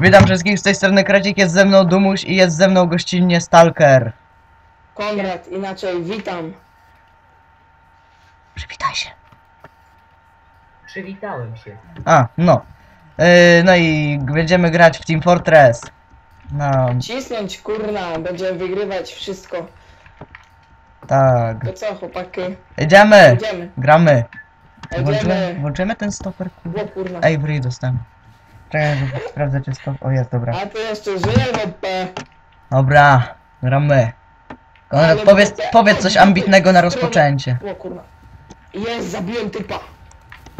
Witam wszystkich z tej strony Krecik, jest ze mną Dumuś i jest ze mną gościnnie Stalker. Konrad, inaczej, witam. Przywitaj się. Przywitałem się. A, no. Yy, no i będziemy grać w Team Fortress. No, Cisnąć, kurna, będziemy wygrywać wszystko. tak. To co, chłopaki? Jedziemy! Idziemy. Gramy. Włączymy, Idziemy. włączymy ten stoper, kurwa. O kurna. Avery dostałem. Czekaj, żeby sprawdzę czy stop... O, jest, dobra. A ty jeszcze żyje, chłopie. Dobra, gramy. Konrad, Ale powiedz, powiedz coś ambitnego na rozpoczęcie. O kurna. Jest, zabiłem typa.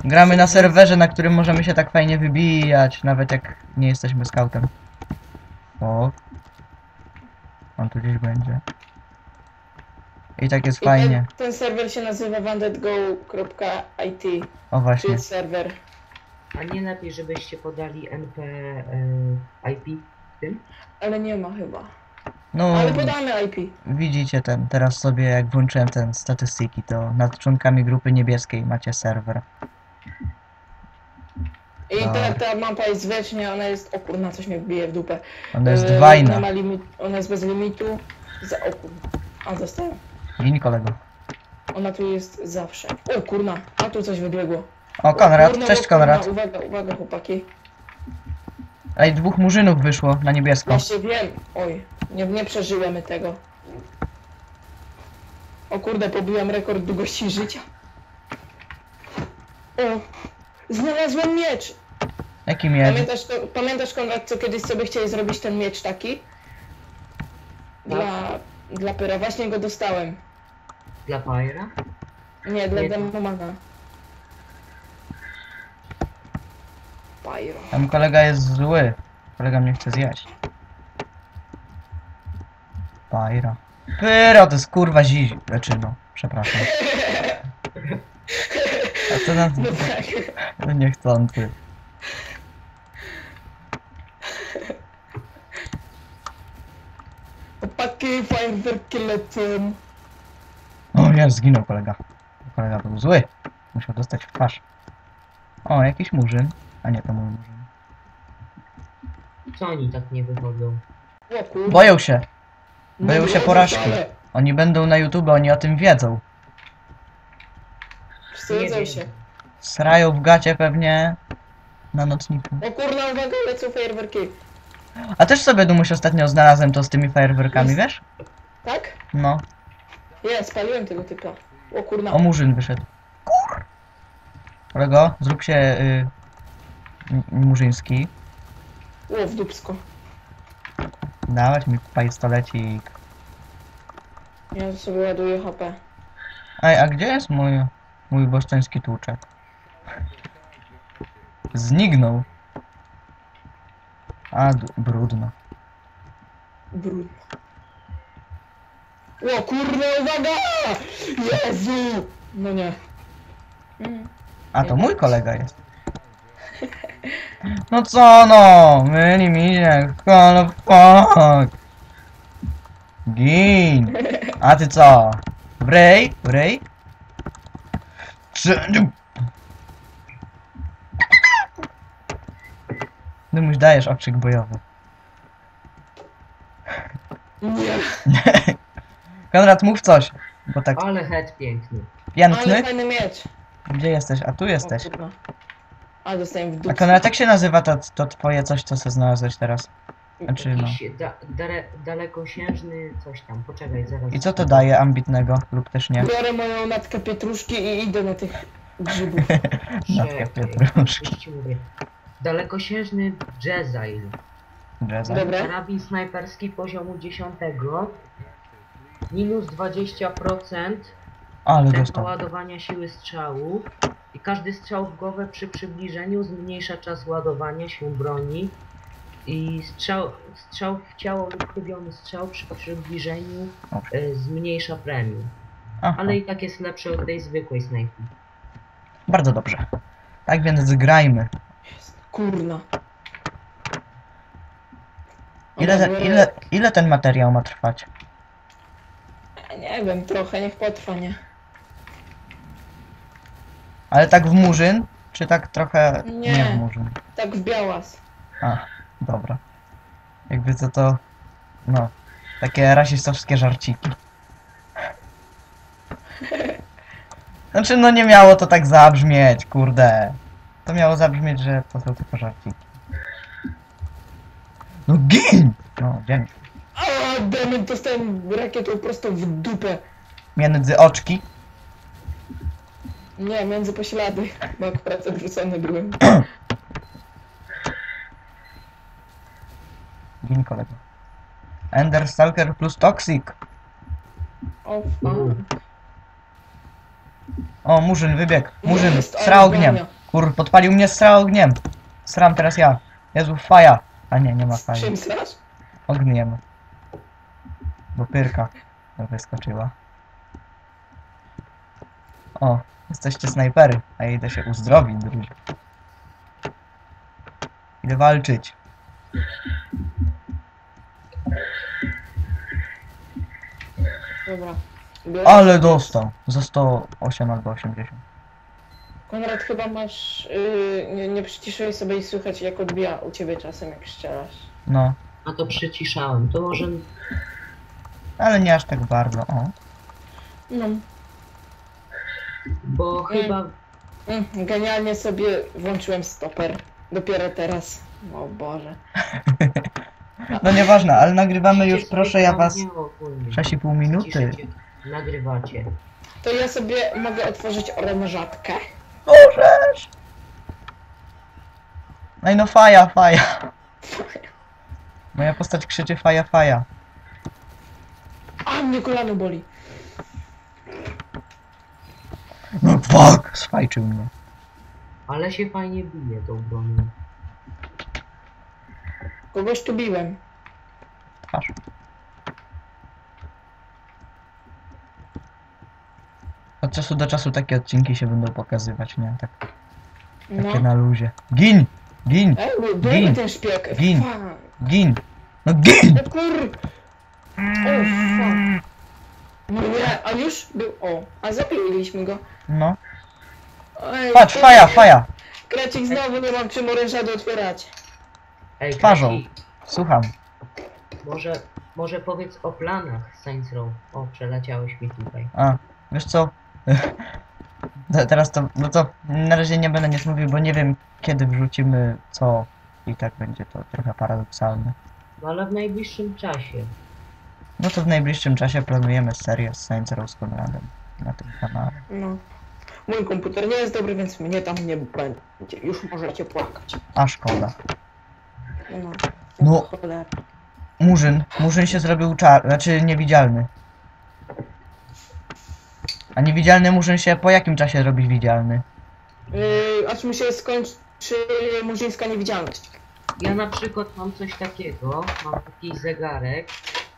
Gramy na serwerze, na którym możemy się tak fajnie wybijać, nawet jak nie jesteśmy scoutem. O. On tu gdzieś będzie. I tak jest I fajnie. Ten, ten serwer się nazywa wandetgo.it. O właśnie. Czyli serwer. A nie lepiej, żebyście podali NP e, IP tym? Ale nie ma chyba. No, Ale podamy IP. widzicie ten, teraz sobie jak włączyłem ten statystyki, to nad członkami grupy niebieskiej macie serwer. I ta, Tak. ta mapa jest wiecznie, ona jest... O kurna, coś mnie bije w dupę. Ona jest Yy, dwajna. Nie ma limit, ona jest bez limitu. Za, o kurna. A, dostałem. Gin kolego. Ona tu jest zawsze. O kurna, a tu coś wybiegło. O, Konrad, cześć Konrad. Uwaga, uwaga chłopaki. Ej, dwóch murzynów wyszło na niebiesko. Właśnie wiem. Oj, nie, nie przeżyłem tego. O kurde, pobiłam rekord długości życia. O, znalazłem miecz. Jaki miecz? Pamiętasz, to, pamiętasz Konrad, co kiedyś sobie chciałeś zrobić ten miecz taki? Dla, dla pyra. Właśnie go dostałem. Dla Pyra? Nie, dla Nie. Demomana. Pyro. Tam kolega jest zły. Kolega mnie chce zjeść. Pyro. Pyro, to jest kurwa zizi. Znaczy no, przepraszam. A co na No tak. niechcący. Chłopaki, fajerwerki lecą. O, jest, zginął kolega. Kolega był zły. Musiał dostać w twarz. O, jakiś murzyn. A nie, to mój murzyn. Co oni tak nie wychodzą? O. Boją się. No boją się porażki. Oni będą na YouTube, oni o tym wiedzą. Wstydzą się. Srają w gacie pewnie. Na nocniku. O kurna, uwaga, lecą fajerwerki. A też sobie Dumuś ostatnio znalazłem to z tymi fajerwerkami, Jest. wiesz? Tak? No. Nie, spaliłem tego typa. O kurna. O, murzyn wyszedł. Kur! Kolego, zrób się y, murzyński. O, w dupsko. Dawać mi pistolecik. Ja sobie ładuję HP. Ej, a gdzie jest mój, mój boszczeński tłuczek? Znignął. A, brudno. Brudno. O kurde, uwaga! Jezu! No nie. Mm. A, to mój kolega jest. No co no? Myli mi się. Call fuck. Gin. A ty co? Wrej? Wrej? Czy... Ty mu dajesz okrzyk bojowy. Nie. Konrad, mów coś. Bo tak Ale head piękny. Ale piękny. fajny miecz. Gdzie jesteś? A tu jesteś. O. A dostałem w A dupsko. Konrad, jak się nazywa to, to twoje coś, co se znalazłeś teraz? Znaczy no. Jakiś da, dale, dalekosiężny coś tam. Poczekaj, zaraz. I co to daje ambitnego lub też nie? Biorę moją natkę pietruszki i idę na tych grzybów. Natka Czekaj, Pietruszki. już ci mówię. Dalekosiężny Jezzail. Jazza. Dobra. Karabin snajperski poziomu 10. Minus 20% Ale tempo dostał. ładowania siły strzału. I każdy strzał w głowę przy przybliżeniu zmniejsza czas ładowania się broni. I strzał, strzał w ciało lub chybiony strzał przy przybliżeniu y, zmniejsza premię. Aha, Ale i tak jest lepszy od tej zwykłej snajpy. bardzo dobrze. Tak więc zgrajmy. Kurna. Ile, Dobra, te, biorę- ile, ile ten materiał ma trwać? Nie wiem, trochę, niech potrwa, nie? Ale tak w murzyn? Czy tak trochę Nie. nie w murzyn? Tak w białas. A, Dobra. Jakby co to... No. Takie rasistowskie żarciki. Znaczy, no nie miało to tak zabrzmieć, kurde. To miało zabrzmieć, że to są tylko żarciki. No gin! No, dzięki. A, demet, dostałem rakietą prosto w dupę. Między oczki. Nie, między poślady, bo akurat odwrócony byłem. Gin kolego. Ender Stalker plus Toxic. O. O, Murzyn wybiegł. Murzyn, Jest, stra ogniem. Kur, podpalił mnie stra ogniem. Sram teraz ja. Jezu, faja. A nie, nie ma faji. Czym strasz? Ogniem. Bo pyrka wyskoczyła. O, jesteście snajpery, a ja idę się uzdrowić, drugi. Idę walczyć. Dobra. Biorę. Ale dostał. Za 108 albo 80. Konrad, chyba masz... Yy, nie, nie przyciszyłeś sobie i słychać jak odbija u ciebie czasem jak strzelasz. No, A to przyciszałem. To może ale nie aż tak bardzo. O. No. Bo chyba Mm, genialnie sobie włączyłem stoper. Dopiero teraz. O Boże. No nieważne, ale nagrywamy już, proszę ja was, nie ogólnie. 6,5 minuty. Nagrywacie. To ja sobie mogę otworzyć orężatkę. Możesz! No i no faja, faja. Moja postać krzyczy faja, faja. A, mnie kolano boli. No fuck! Sfajczył mnie. Ale się fajnie bije tą bronią. Kogoś tu biłem. Twarz. Od czasu do czasu takie odcinki się będą pokazywać, nie? Tak, No. takie na luzie. Gin! Gin! Ej, byłby Gin. ten szpieg. Gin. Fuck. Gin! No gin! O kur... O, fuck. No nie, a już był... O, a zabiliśmy go. No. Ej, Patrz, to- faja, faja! Krecik znowu nie mam czym orężady otwierać. Ej, Twarzą. Słucham. może, może powiedz o planach Saints Row. O, przeleciałeś mi tutaj. A, wiesz co? Te- Teraz to, no to na razie nie będę nic mówił, bo nie wiem kiedy wrzucimy co i tak będzie to trochę paradoksalne. No ale w najbliższym czasie. No to w najbliższym czasie planujemy serię z Saints Row z Konradem na tym kanale. No. Mój komputer nie jest dobry, więc mnie tam nie będzie. Już możecie płakać. A szkoda. No. No. Cholera. Murzyn, Murzyn się zrobił czar, znaczy niewidzialny. A niewidzialny Murzyn się po jakim czasie robi widzialny? Yy, aż mi się skończy murzyńska niewidzialność. Ja na przykład mam coś takiego, mam taki zegarek,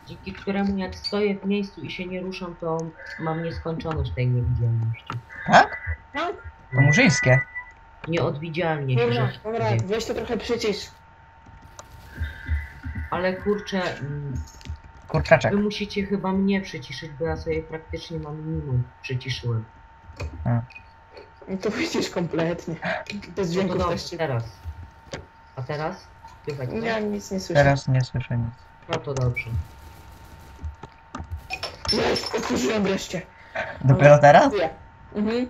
dzięki któremu jak stoję w miejscu i się nie ruszam, to mam nieskończoność tej niewidzialności. Tak? No, To murzyńskie. Nieodwidzialnie się dobra, rzeczy dobra, dzieje. weź to trochę przycisz. Ale kurczę, mm, Kurczaczek. wy musicie chyba mnie przyciszyć, bo ja sobie praktycznie mam minimum przyciszyłem. No to widzisz kompletnie. Bez No to dźwięków dobrze, też teraz. A teraz? Słychać coś? Ja nic nie słyszę. Teraz nie słyszę nic. No to dobrze. Jest, otworzyłem wreszcie. Dopiero teraz? Nie. Mhm.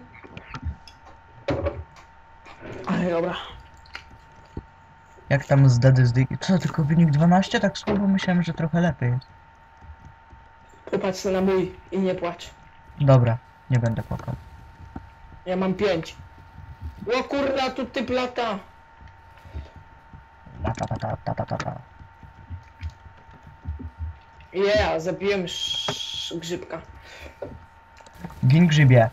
Ale dobra. Jak tam z Dyki? Co, tylko wynik 12? Tak słabo myślałem, że trochę lepiej. Popatrz na mój i nie płacz. Dobra, nie będę płakał. Ja mam pięć. O kurna, tu typ lata. Ta, ta, ta, ta, ta, ta, ta, ta. Yeah, zabiłem grzybka. Gin grzybie.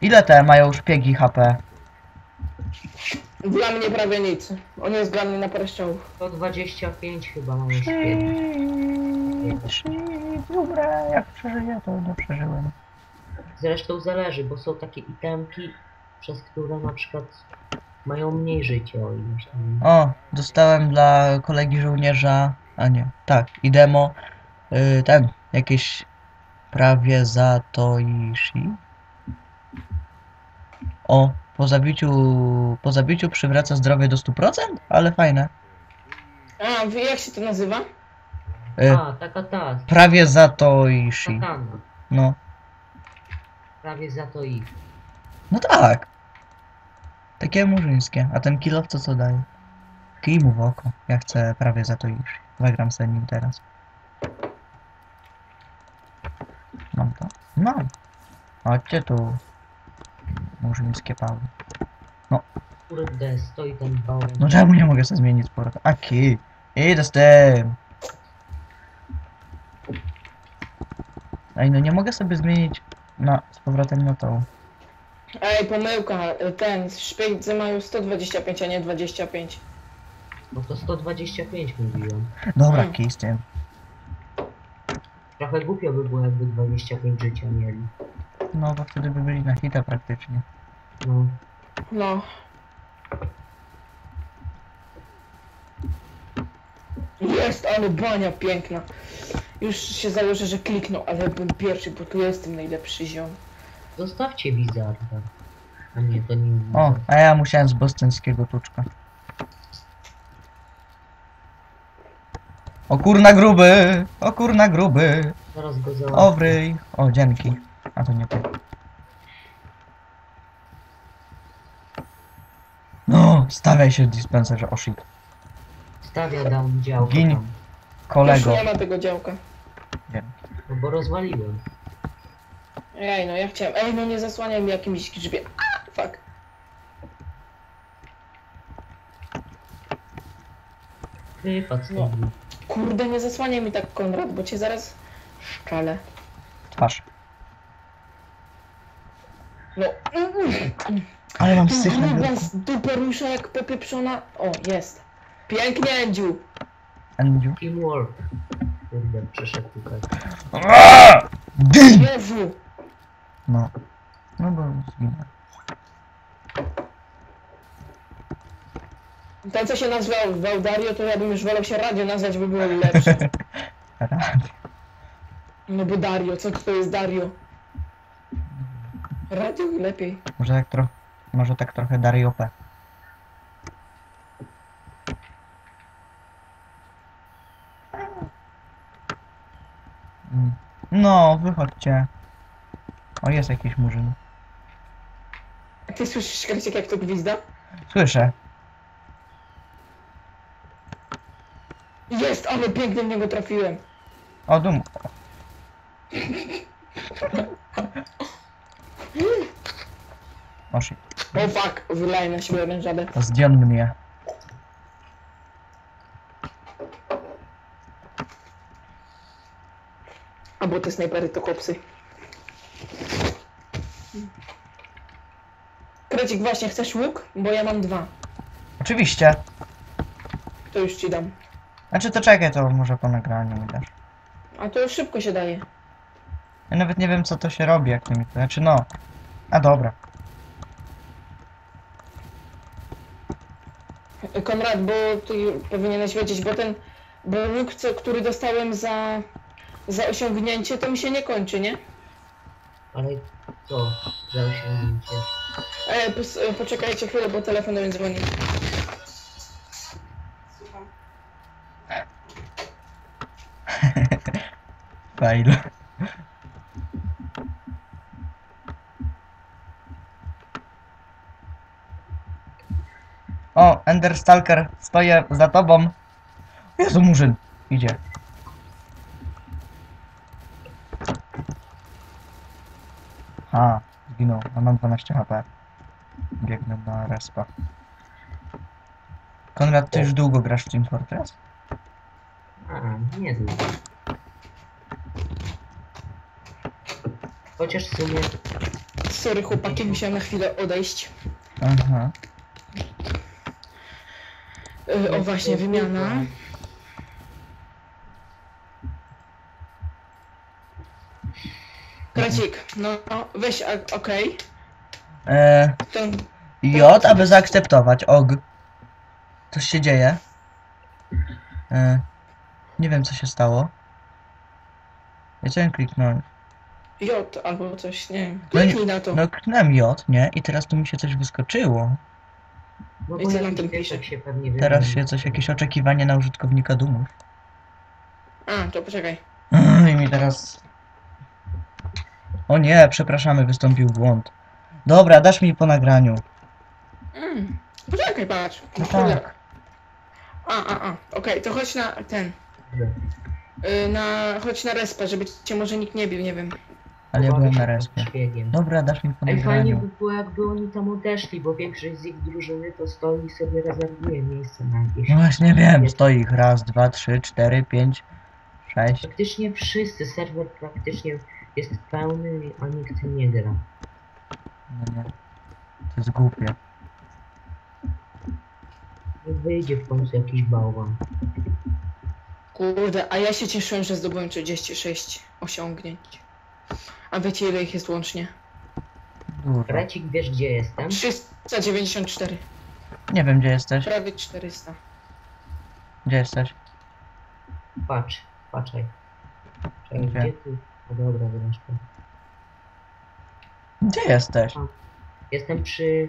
Ile te mają szpiegi HP? Dla mnie prawie nic. On jest dla mnie na parę strzałów. 125 chyba mam już kiedyś. Dobra, jak przeżyję, to nie przeżyłem. Zresztą zależy, bo są takie itemki, przez które na przykład mają mniej życia o ileś tam. O, dostałem dla kolegi żołnierza, a nie, tak, i demo, y, ten, jakieś prawie za to Ishi. O, Po zabiciu, po zabiciu przywraca zdrowie do 100%? Ale fajne. A, wie jak się to nazywa? Y, A, taka ta, prawie za to ishi. katana. No. Prawie za to i. No tak. Takie murzyńskie. A ten kilof to co daje? Kij mu w oko. Ja chcę prawie za to ishi. Zagram sobie nim teraz. Mam to? Mam. Chodźcie tu. Murzyńskie pały. Kurde, stoi ten bałwan. No czemu nie mogę sobie zmienić z powrotem? A kij. Idę z tym. Ej, no nie mogę sobie zmienić na, z powrotem na tą. Ej, pomyłka, ten, szpiegdzy mają 125, a nie 25. Bo to 125 mówiłem. Dobra, Hmm. kij z tym. Trochę głupio by było, jakby 25 życia mieli. No bo wtedy by byli na hita praktycznie. No. No. Jest, ale bania piękna. Już się założę, że kliknął, ale bym pierwszy, bo tu jestem najlepszy ziom. Zostawcie Wizarda. A nie, to nie O, a ja musiałem z bostońskiego tuczka. O kurna gruby! O kurna gruby! Zaraz go załatwię. Owryj! O, dzięki. A to nie ty. No, stawiaj się w dispenserze, o shit. Stawia down działko Gin. tam. Kolego. Już nie ma tego działka. Wiem. No bo rozwaliłem. Ej, no ja chciałem. Ej, no nie zasłaniaj mi jakimś grzbie. A, fuck. Z No. Kurde, nie zasłaniaj mi tak, Konrad, bo cię zaraz szczelę. Twarz. No. Ale mam syf na biurku. z dupę rusza jak popieprzona. O, jest. Pięknie, Andziu. Andziu. Teamwork. Kurde, przeszedł tutaj. Dym! Jezu. No. No bo zginę. Ten, co się nazywał Valdario, to ja bym już wolał się radio nazwać, by było lepsze. Radio. No bo Dario, co to jest Dario? Radio lepiej. Może tak trochę. Może tak trochę Dariopę. Mm. No, wychodźcie. O, jest jakiś murzyn. A ty słyszysz, Kreciek, jak to gwizda? Słyszę. Jest, ale pięknie w niego trafiłem. O, dum. O, shit. O fuck, wylaj na siebie orężadę. Zdjął mnie. A bo te snajpery to kopsy. Krecik, właśnie, chcesz łuk? Bo ja mam dwa. Oczywiście. To już ci dam. Znaczy to czekaj, to może po nagraniu mi dasz. A to już szybko się daje. Ja nawet nie wiem co to się robi, jak to mi to... Znaczy no. A dobra. Konrad, bo ty powinieneś wiedzieć, bo ten, bo łuk, który dostałem za, za osiągnięcie, to mi się nie kończy, nie? Ale co? Za osiągnięcie. E, pos, e, poczekajcie chwilę, bo telefon do mnie dzwoni. Fail. O, Ender Stalker, stoję za tobą. Jezu, murzyn. Idzie. Ha, zginął. A mam 12 HP. Biegnę na respa. Konrad, ty już długo grasz w Team Fortress? Nie długo. Chociaż w sumie Sorry chłopaki, musiałem na chwilę odejść. Aha. E, o właśnie, wymiana. Kracik, no, no weź, a- okej. Eee, Ten, J, aby zaakceptować. OG. Coś się dzieje. E, nie wiem, co się stało. Ja chciałem kliknąć. J albo coś, nie wiem. No Kliknij na to. No kliknąłem J, nie? I teraz tu mi się coś wyskoczyło. No I bo co pisze? się pewnie Teraz się coś, jakieś oczekiwanie na użytkownika dumów. A, to poczekaj. I mi teraz... O nie, przepraszamy, wystąpił błąd. Dobra, dasz mi po nagraniu. Mm. Poczekaj, patrz. No tak. A, a, a. Okej, to chodź na ten. Y, na, chodź na respę, żeby cię może nikt nie bił, nie wiem. Ale ja byłem na respie. szpiegiem. Dobra, dasz mi po Ej, fajnie nagraniu. by było jakby oni tam odeszli, bo większość z ich drużyny to stoi i sobie rezerwuje miejsce na jakieś... No właśnie wiem, stoi ich raz, dwa, trzy, cztery, pięć, sześć. Praktycznie wszyscy, serwer praktycznie jest pełny, a nikt nie gra. No nie. To jest głupie. Niech wyjdzie w końcu jakiś bałwan. Kurde, a ja się cieszyłem, że zdobyłem 36 osiągnięć. A wiecie ile ich jest łącznie? Recik, wiesz gdzie jestem? 394. Nie wiem, gdzie jesteś. Prawie 400. Gdzie jesteś? Patrz, patrzaj. Czekaj, Gdzie? gdzie tu? O dobra, zresztą. Gdzie jesteś? Jestem przy...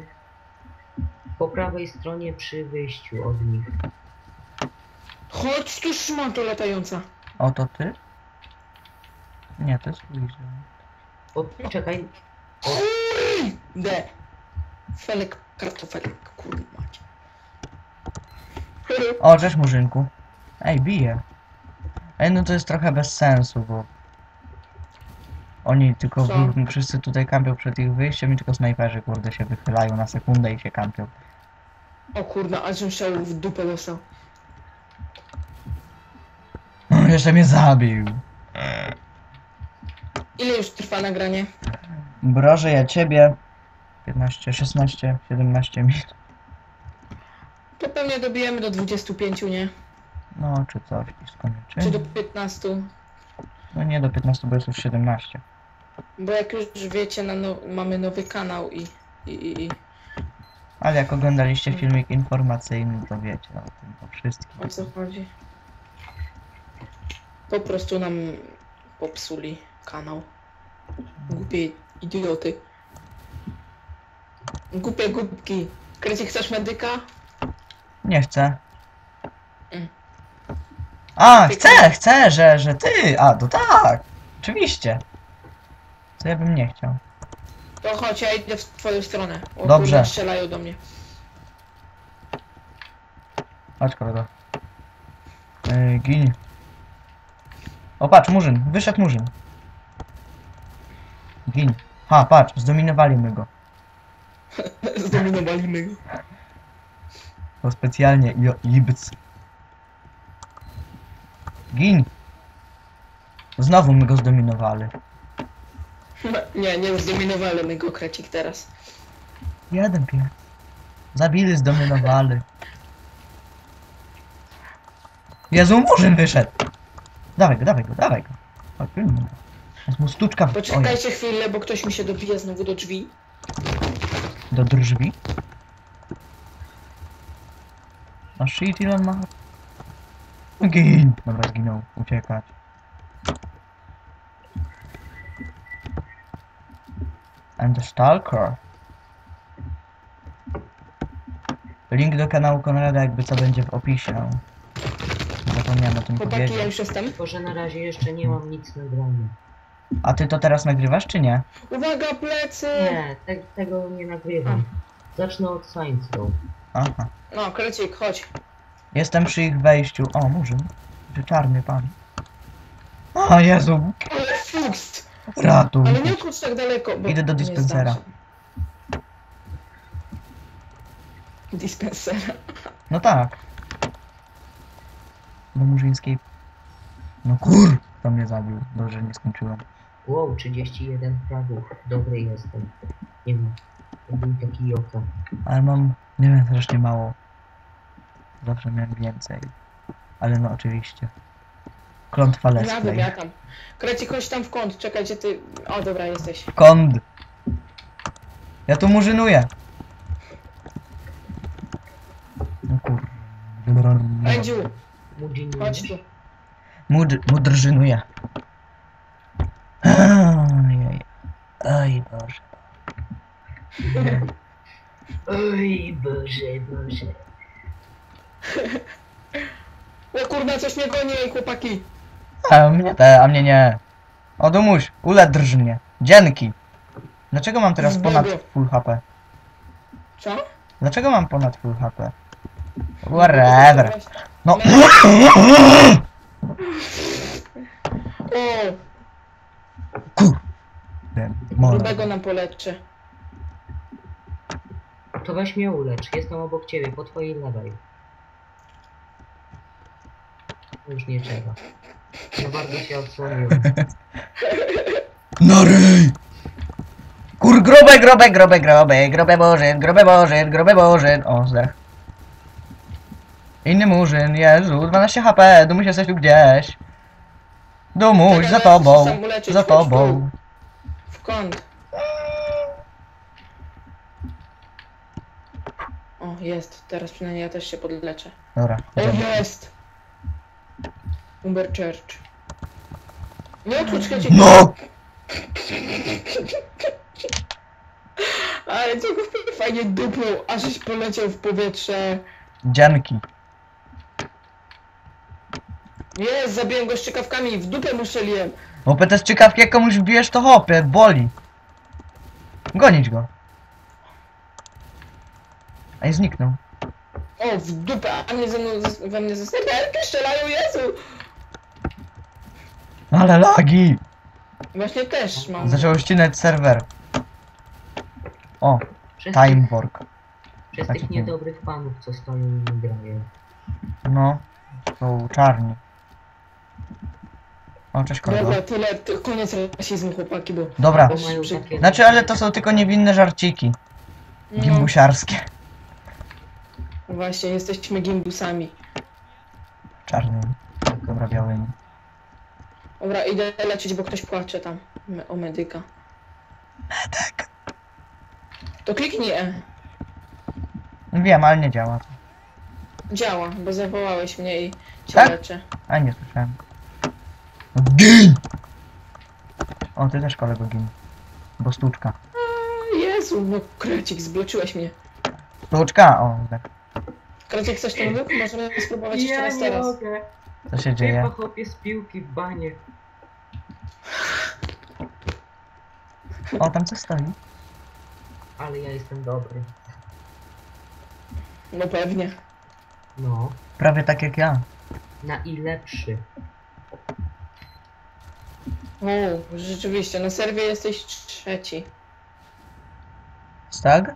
Po prawej stronie przy wyjściu od nich. Chodź tu szmato latająca. O, to ty? Nie, to jest Luisa. O, czekaj, D. Felek kartofelek, kurde macie. O, cześć Murzynku. Ej, bije. Ej, no to jest trochę bez sensu, bo... Oni tylko, Co? wy- wszyscy tutaj kampią przed ich wyjściem i tylko snajperzy, kurde, się wychylają na sekundę i się kampią. O kurde, aż żem strzał w dupę dostał. No, jeszcze mnie zabił. Ile już trwa nagranie? Broże, ja ciebie. 15, 16, 17 minut. To pewnie dobijemy do 25, nie? No, czy coś, i Czy do skończy. 15? No nie, do 15, bo jest już 17. Bo jak już wiecie, na no, mamy nowy kanał i, i, i, i Ale jak oglądaliście filmik informacyjny, to wiecie o tym, o wszystkim. o co chodzi? Po prostu nam popsuli kanał. Głupie idioty. Głupie głupki. Krecie, chcesz medyka? Nie chcę. Mm. A, chcę, chcę, że, że ty! A, to tak! Oczywiście. Co ja bym nie chciał. To chodź, ja idę w twoją stronę. O, Dobrze. kurde, strzelają do mnie. Chodź kolego. Yy, gin. O patrz, Murzyn, wyszedł Murzyn. Gin. Ha, patrz, zdominowali go. Zdominowali go. To specjalnie jo. Gin. Znowu my go zdominowali. Nie, nie zdominowali go krecik teraz. Jeden pies. Zabili, zdominowali. Jezu, Murzyn wyszedł. Dawaj go, dawaj go, dawaj go. Chodź, pilnuj go. Jest mu stuczka w... Poczekajcie chwilę, bo ktoś mi się dobije znowu do drzwi. do drzwi. A shit, ile on ma? Gin. Dobra, zginął. Uciekać. And the Stalker. Link do kanału Konrada jakby co będzie w opisie. Zapomniałem o tym Chłopaki, ja powiedzieć. już jestem. tylko że na razie jeszcze nie mam nic nagrania. A ty to teraz nagrywasz czy nie? Uwaga, plecy! Nie, te, tego nie nagrywam. Zacznę od Science Row. Aha. No, krecik, chodź. Jestem przy ich wejściu. O, Murzyn. Czy czarny pan. O Jezu, Ale fuks! Ratuj. Ale nie krótz tak daleko, bo... Idę do nie się. Dispensera. No tak. Do Murzyńskiej. No kur... To mnie zabił. Dobrze, nie skończyłem. Wow, 31 fragów. Dobry jestem. Nie ma. To był taki jota. Ale mam... Nie wiem, strasznie mało. Zawsze miałem więcej. Ale no oczywiście. Klątwa Ja play. ja tam. Krecik, chodź tam w kąt, czekaj, gdzie ty... O, dobra, jesteś. Kond. Ja tu murzynuję. No kur...Ędziu, chodź tu. Mud... Mudrżynuję. Aaaa, Oj Boże. Oj, Boże, Boże. O kurna, coś mnie goni, ej, chłopaki. A mnie te, a mnie nie. O Dumuś, uledrż mnie. Dzięki. Dlaczego mam teraz ponad full HP? Co? Dlaczego mam ponad full HP? Whatever. No. Kurde, grubego nam poleczy. To weź mnie ulecz, jestem obok ciebie, po twojej lewej. Już nie trzeba. Za bardzo się odsłoniłem. No ryj! Kur, grobę, grobę, grobę, grobę, grobę Bożyn, grobę Bożyn, grobę Bożyn. O, zdech. Inny murzyn, Jezu, 12 HP, Dumuś jesteś tu gdzieś. Dumuś, Czekaj, za ja tobą, muszę sam uleczyć, za chodź tobą. W kąt. O, jest. Teraz przynajmniej ja też się podleczę. Dobra, O, jest! Umber Church. Nie otwórz chęci. No! Ale co go fajnie dupnął, ażeś poleciał w powietrze. Dzięki. Jest, zabiłem go szczykawkami i w dupę mu strzeliłem. Bo te strzykawki jak komuś wbijesz to hopie, boli. Gonić go. A i zniknął. O, w dupę, a nie ze mną, ze- we mnie ze serwerki strzelają, Jezu! Ale lagi! Właśnie też mam. Zaczęło ścinać serwer. O, Przez time tych, work. przez Taki tych niedobrych panów, co stoją i nie grają. No, są czarni. O, cześć kolego. Dobra, tyle, ty, koniec rasizmu, chłopaki, bo... Dobra, Bo mają Przy- takie... znaczy, ale to są tylko niewinne żarciki. No, Gimbusiarskie. właśnie, jesteśmy gimbusami. Czarnymi. Dobra, białymi. Dobra, idę leczyć, bo ktoś płacze tam. Me- O medyka. Medek. To kliknij E. Wiem, ale nie działa. Działa, bo zawołałeś mnie i cię Tak? leczę. A nie słyszałem. Gin! O, ty też kolego gin. Bo stłuczka. O Jezu, no krecik, zbloczyłeś mnie. Stłuczka? O, tak. Krecik, chcesz ten łuk? Możemy spróbować jeszcze Ja raz nie teraz. mogę. Co się dzieje? Chłopie z piłki w banie. O, tam coś stoi. Ale ja jestem dobry. No pewnie. No. Prawie tak jak ja. Na i lepszy. O, rzeczywiście, na serwie jesteś trzeci. Stag?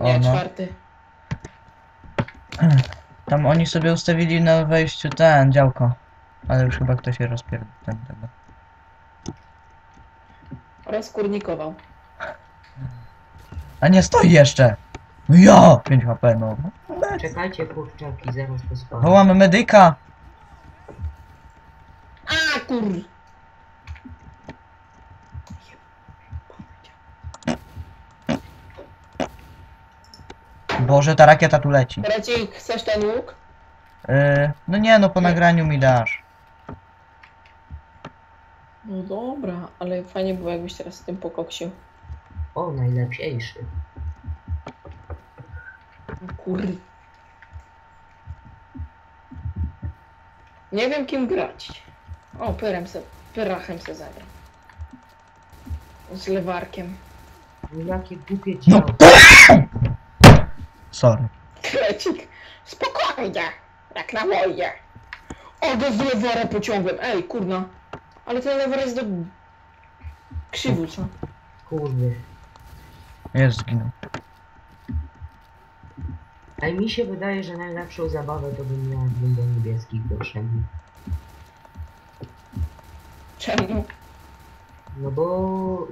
Nie, O, no. czwarty. Tam oni sobie ustawili na wejściu ten, działko. Ale już chyba ktoś się rozpierdolił ten tego. Rozkurnikował. A nie, stoi jeszcze! No ja! 5 HP, no. Czekajcie kurczaki, zaraz to spadł. Wołamy medyka! A kur... Boże, ta rakieta tu leci. Krecik, chcesz ten łuk? Yy, no nie, no po nagraniu mi dasz. No dobra, ale fajnie było jakbyś teraz z tym pokoksił. O, najlepsiejszy. No kur... Nie wiem kim grać. O, pyrem se, pyrachem se zagram. Z lewarkiem. No jakie głupie No. Sorry. Krecik, spokojnie, jak na wojnie. O, go z lewara pociągłem. Ej, kurna. Ale ten lewar jest do... Krzywu, co? Kurde. Jest, zginął. A mi się wydaje, że najlepszą zabawę to bym miał gdybym do niebieskich doszedł. Czemu? No bo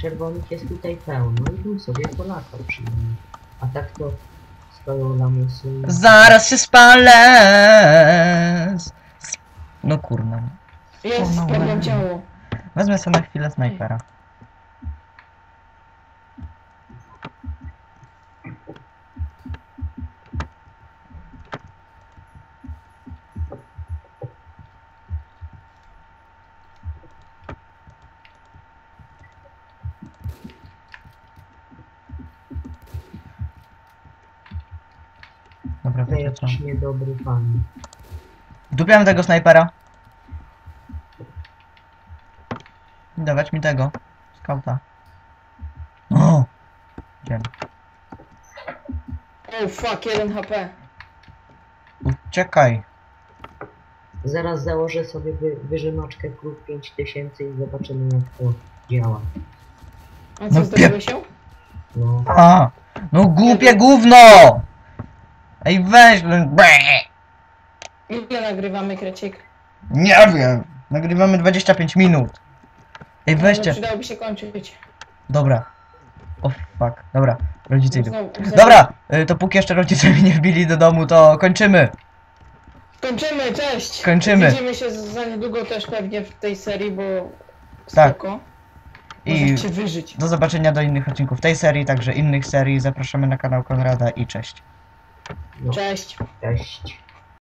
czerwonych jest tutaj pełno i bym sobie polatał przynajmniej. A tak to stoją lamusy. Zaraz się spalę! No kurna. Jest, no ciało. Wezmę sobie na chwilę snajpera. Dobra, To wiecie niedobry pan. Dupiam tego snajpera. Dawać mi tego. Skauta. O! Idziemy. Oh fuck, 1 HP. Uciekaj. Zaraz założę sobie wy, wyżymaczkę klub 5000 i zobaczymy jak to działa. A No co, pie- zdobyłeś się? No, A! No głupie gówno! Ej weź! no. Ile nagrywamy, Krecik? Nie wiem. Nagrywamy 25 minut. Ej No, weźcie. Przydałoby się kończyć. Dobra. O fuck. Dobra. Rodzice idą. Znowu- znowu- Dobra, y, to póki jeszcze rodzice mi nie wbili do domu, to kończymy. Kończymy, cześć! Kończymy. Widzimy się za niedługo też pewnie w tej serii, bo Tak. spoko. I Możecie wyżyć. do zobaczenia do innych odcinków tej serii, także innych serii. Zapraszamy na kanał Konrada i cześć. No, Cześć. cześć.